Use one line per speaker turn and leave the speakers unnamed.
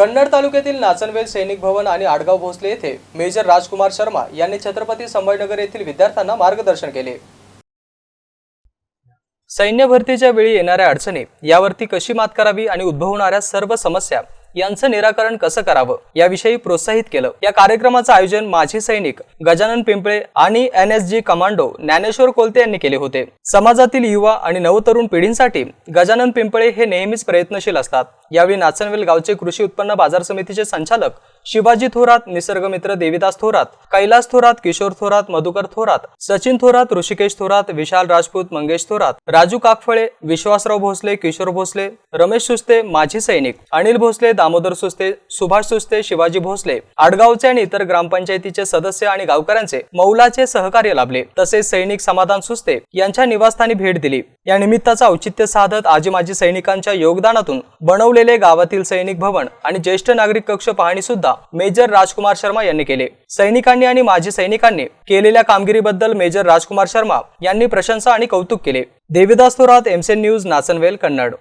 कन्नड तालुक्यातील नाचनवेल सैनिक भवन आणि आडगाव भोसले येथे मेजर राजकुमार शर्मा यांनी छत्रपती संभाजीनगर येथील विद्यार्थ्यांना मार्गदर्शन केले. सैन्य भरतीच्या वेळी येणाऱ्या अडचणी यावरती कशी मात करावी आणि उद्भवणाऱ्या सर्व समस्या यांचं निराकरण कसं करावं याविषयी प्रोत्साहित केलं. या कार्यक्रमाचं आयोजन माजी सैनिक गजानन पिंपळे आणि N S G commando Dnyaneshwar Kolte यांनी केले होते. समाजातील युवा आणि नवतरुण पिढींसाठी गजानन पिंपळे हे नेहमीच प्रयत्नशील असतात. यावेळी नाचनवेल गावचे कृषी उत्पन्न बाजार समितीचे संचालक शिवाजी थोरात निसर्गमित्र देविदास थोरात कैलास थोरात किशोर थोरात मधुकर थोरात सचिन थोरात ऋषिकेश थोरात विशाल राजपूत मंगेश थोरात राजू काकफळे विश्वासराव भोसले किशोर भोसले रमेश सुस्ते माजी सैनिक अनिल भोसले दामोदर सुस्ते सुभाष सुस्ते शिवाजी भोसले आडगावचे आणि इतर ग्रामपंचायतीचे सदस्य आणि गावकऱ्यांचे मौलाचे सहकार्य लाभले. तसेच सैनिक समाधान सुस्ते यांच्या निवासस्थानी भेट दिली. या निमित्ताचं औचित्य साधत आजी माजी सैनिकांच्या योगदानातून बनवले बनवलेले गावातील सैनिक भवन आणि ज्येष्ठ नागरिक कक्ष पाहणी सुद्धा मेजर राजकुमार शर्मा यांनी केले. सैनिकांनी आणि माजी सैनिकांनी केलेल्या कामगिरीबद्दल मेजर राजकुमार शर्मा यांनी प्रशंसा आणि कौतुक केले. देविदास थोरात एमसेन न्यूज नाचनवेल कन्नड.